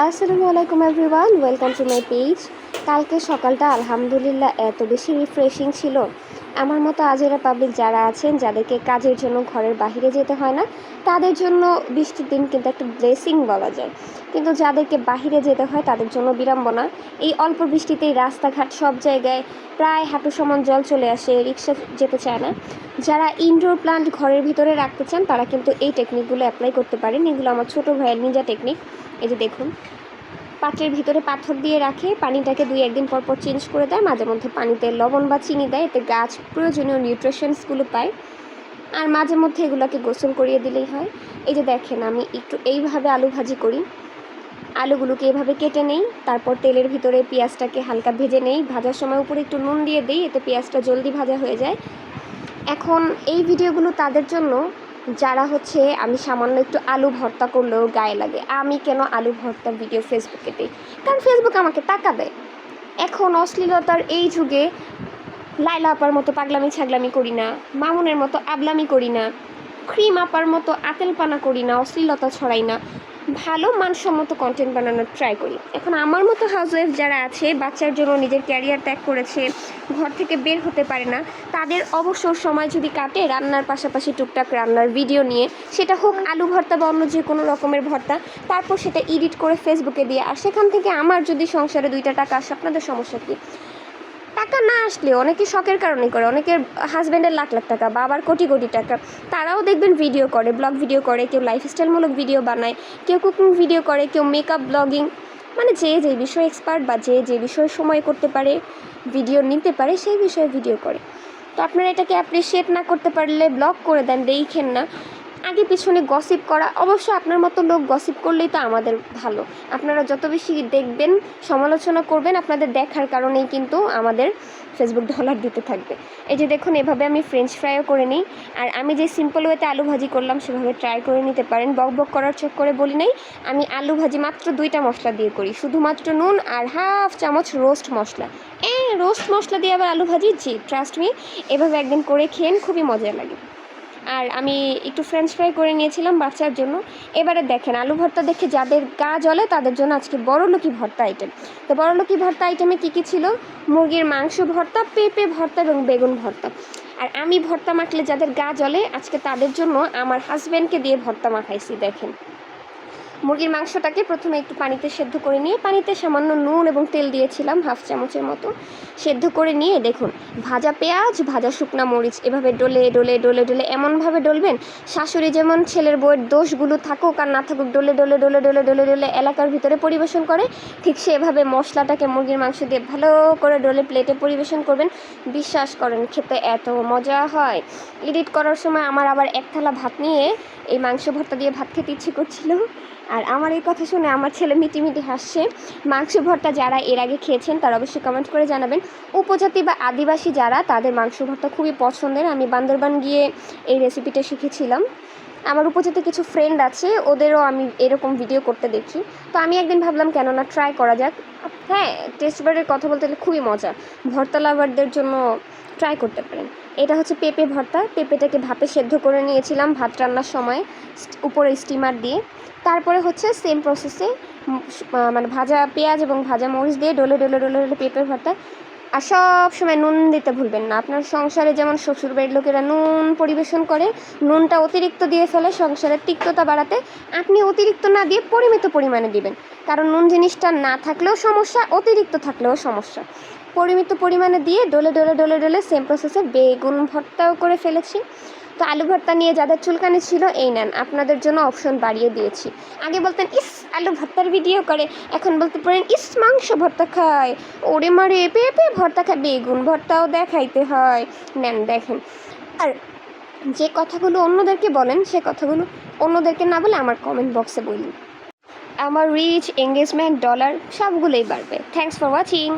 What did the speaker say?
আসসালামু আলাইকুম everyone welcome to my page. কালকে সকালটা আলহামদুলিল্লাহ এত বেশি রিফ্রেশিং ছিল। আমার মতো আজেরা পাবলিক যারা আছেন, যাদেরকে কাজের জন্য ঘরের বাইরে যেতে হয় না, তাদের জন্য বৃষ্টির দিন কিন্তু একটা ব্লেসিং বলা যায়। কিন্তু যাদেরকে বাহিরে যেতে হয়, তাদের জন্য বিড়ম্বনা। এই অল্প বৃষ্টিতেই রাস্তাঘাট সব জায়গায় প্রায় হাঁটু সমান জল চলে আসে, রিক্সা যেতে চায় না। যারা ইনডোর প্লান্ট ঘরের ভিতরে রাখতে চান, তারা কিন্তু এই টেকনিকগুলো অ্যাপ্লাই করতে পারেন। এগুলো আমার ছোটো ভাইয়ের নিজা টেকনিক এই যে দেখুন পাত্রের ভিতরে পাথর দিয়ে রাখে, পানিটাকে দুই একদিন পর পর চেঞ্জ করে দেয়। মাঝে মধ্যে পানিতে লবণ বা চিনি দেয়, এতে গাছ প্রয়োজনীয় নিউট্রিশনসগুলো পায়। আর মাঝে মধ্যে এগুলোকে গোসল করিয়ে দিলেই হয়। এই যে দেখেন, আমি একটু এইভাবে আলু ভাজি করি। আলুগুলোকে এভাবে কেটে নেই, তারপর তেলের ভিতরে পেঁয়াজটাকে হালকা ভেজে নেই। ভাজার সময় উপরে একটু নুন দিয়ে দিই, এতে পেঁয়াজটা জলদি ভাজা হয়ে যায়। এখন এই ভিডিওগুলো তাদের জন্য যারা হচ্ছে আমি সামান্য একটু আলু ভর্তা করলেও গায়ে লাগে। আমি কেন আলু ভর্তা ভিডিও ফেসবুকে দিই? কারণ ফেসবুক আমাকে টাকা দেয়। এখন অশ্লীলতার এই যুগে লাইলা আপার মতো পাগলামি ছাগলামি করি না, মামুনের মতো আবলামি করি না ক্রিম আপার মতো আতেল পানা করি না, অশ্লীলতা ছড়াই না। ভালো মানসম্মত কন্টেন্ট বানানোর ট্রাই করি। এখন আমার মতো হাউসওয়াইফ যারা আছে, বাচ্চার জন্য নিজের ক্যারিয়ার ত্যাগ করেছে, ঘর থেকে বের হতে পারে না, তাদের অবসর সময় যদি কাটে, রান্নার পাশাপাশি টুকটাক রান্নার ভিডিও নিয়ে, সেটা হোক আলু ভর্তা বা অন্য যে কোনো রকমের ভর্তা, তারপর সেটা এডিট করে ফেসবুকে দিয়ে, আর সেখান থেকে আমার যদি সংসারে দুইটা টাকা আসে, আপনাদের সমস্যা কী? টাকা না আসলে অনেকে শখের কারণে করে, অনেকের হাজব্যান্ডের লাখ লাখ টাকা বাবার কোটি কোটি টাকা। তারাও দেখবেন ভিডিও করে ব্লগ ভিডিও করে, কেউ লাইফস্টাইলমূলক ভিডিও বানায়, কেউ কুকিং ভিডিও করে, কেউ মেকআপ ব্লগিং মানে যে যে বিষয়ে এক্সপার্ট বা যে যে বিষয়ে সময় করতে পারে ভিডিও নিতে পারে, সেই বিষয়ে ভিডিও করে। তো আপনারা এটাকে অ্যাপ্রিসিয়েট না করতে পারলে ব্লগ করে দেন, দেখেন না। আগে পিছনে গসিপ করা, অবশ্য আপনার মতো লোক গসিপ করলেই তো আমাদের ভালো। আপনারা যত বেশি দেখবেন, সমালোচনা করবেন, আপনাদের দেখার কারণেই কিন্তু আমাদের ফেসবুক ডলার দিতে থাকবে। এই যে দেখুন, এভাবে আমি ফ্রেঞ্চ ফ্রাইও করে নিই। আর আমি যে সিম্পল ওয়েতে আলু ভাজি করলাম, সেভাবে ট্রাই করে নিতে পারেন। বক বক করার চোখ করে বলি নাই, আমি আলু ভাজি মাত্র দুইটা মশলা দিয়ে করি। শুধুমাত্র নুন আর হাফ চামচ রোস্ট মশলা। এ রোস্ট মশলা দিয়ে আবার আলু ভাজি, জি ট্রাস্ট মি এভাবে একদিন করে খেন খুবই মজা লাগে। আর আমি একটু ফ্রেঞ্চ ফ্রাই করে নিয়েছিলাম বাচ্চার জন্য। এবারে দেখেন, আলু ভর্তা দেখে যাদের গা জলে তাদের জন্য আজকে বড়লোকি ভর্তা আইটেম তো বড়লোকি ভর্তা আইটেমে কী কী ছিল? মুরগির মাংস ভর্তা, পেঁপে ভর্তা এবং বেগুন ভর্তা। আর আমি ভর্তা মাখলে যাদের গা জলে আজকে তাদের জন্য আমার হাজব্যান্ডকে দিয়ে ভর্তা মাখাইছি, দেখেন। মুরগির মাংসটাকে প্রথমে একটু পানিতে সেদ্ধ করে নিয়ে, পানিতে সামান্য নুন এবং তেল দিয়েছিলাম, হাফ চামচের মতো। সেদ্ধ করে নিয়ে দেখুন, ভাজা পেঁয়াজ, ভাজা শুকনা মরিচ, এভাবে ডলে ডলে ডলে ডলে এমনভাবে ডলবেন, শাশুড়ি যেমন ছেলের বইয়ের দোষগুলো থাকুক আর না থাকুক, ডলে ডলে ডলে ডলে ডলে ডলে এলাকার ভিতরে পরিবেশন করে, ঠিক সেভাবে মশলাটাকে মুরগির মাংস দিয়ে ভালো করে ডলে প্লেটে পরিবেশন করবেন। বিশ্বাস করেন, খেতে এত মজা হয়। এডিট করার সময় আমার আবার এক থালা ভাত নিয়ে এই মাংস ভর্তা দিয়ে ভাত খেতে ইচ্ছে করছিল। আর আমার এই কথা শুনে আমার ছেলে মিটি মিটি হাসছে। মাংস ভর্তা যারা এর আগে খেয়েছেন, তারা অবশ্যই কমেন্ট করে জানাবেন। উপজাতি বা আদিবাসী যারা, তাদের মাংস ভর্তা খুবই পছন্দের। আমি বান্দরবান গিয়ে এই রেসিপিটা শিখেছিলাম। আমার উপজাতি কিছু ফ্রেন্ড আছে, ওদেরও আমি এরকম ভিডিও করতে দেখি। তো আমি একদিন ভাবলাম, কেননা ট্রাই করা যাক। হ্যাঁ টেস্ট বারের কথা বলতে গেলে খুবই মজা। ভর্তা লাভারদের জন্য ট্রাই করতে পারেন। এটা হচ্ছে পেঁপে ভর্তা। পেঁপেটাকে ভাপে সেদ্ধ করে নিয়েছিলাম ভাত রান্নার সময় উপরে স্টিমার দিয়ে। তারপরে হচ্ছে সেম প্রসেসে মানে ভাজা পেঁয়াজ এবং ভাজা মরিচ দিয়ে ডোলে ডলে ডোলে ডোলে পেঁপে ভর্তা। আর সব সময় নুন দিতে ভুলবেন না। আপনার সংসারে যেমন শ্বশুরবাড়ির লোকেরা নুন পরিবেশন করে, নুনটা অতিরিক্ত দিয়ে ফেলে, সংসারের তিক্ততা বাড়াতে আপনি অতিরিক্ত না দিয়ে পরিমিত পরিমাণে দিবেন। কারণ নুন জিনিসটা না থাকলেও সমস্যা, অতিরিক্ত থাকলেও সমস্যা। পরিমিত পরিমাণে দিয়ে ডলে ডলে ডলে ডলে সেম প্রসেসে বেগুন ভর্তাও করে ফেলেছি। তো আলু ভর্তা নিয়ে যাদের চুলকানি ছিল, এই নেন, আপনাদের জন্য অপশন বাড়িয়ে দিয়েছি। আগে বলতেন, ইস, আলু ভর্তার ভিডিও করে। এখন বলতে পারেন, ইস, মাংস ভর্তা খায় ওরে মারে পেঁপে ভর্তা খায় বেগুন ভর্তাও দেখাইতে হয়। নেন, দেখেন। আর যে কথাগুলো অন্যদেরকে বলেন, সে কথাগুলো অন্যদেরকে না বলে আমার কমেন্ট বক্সে বলি আমার রিচ এঙ্গেজমেন্ট ডলার সবগুলোই বাড়বে। Thanks for watching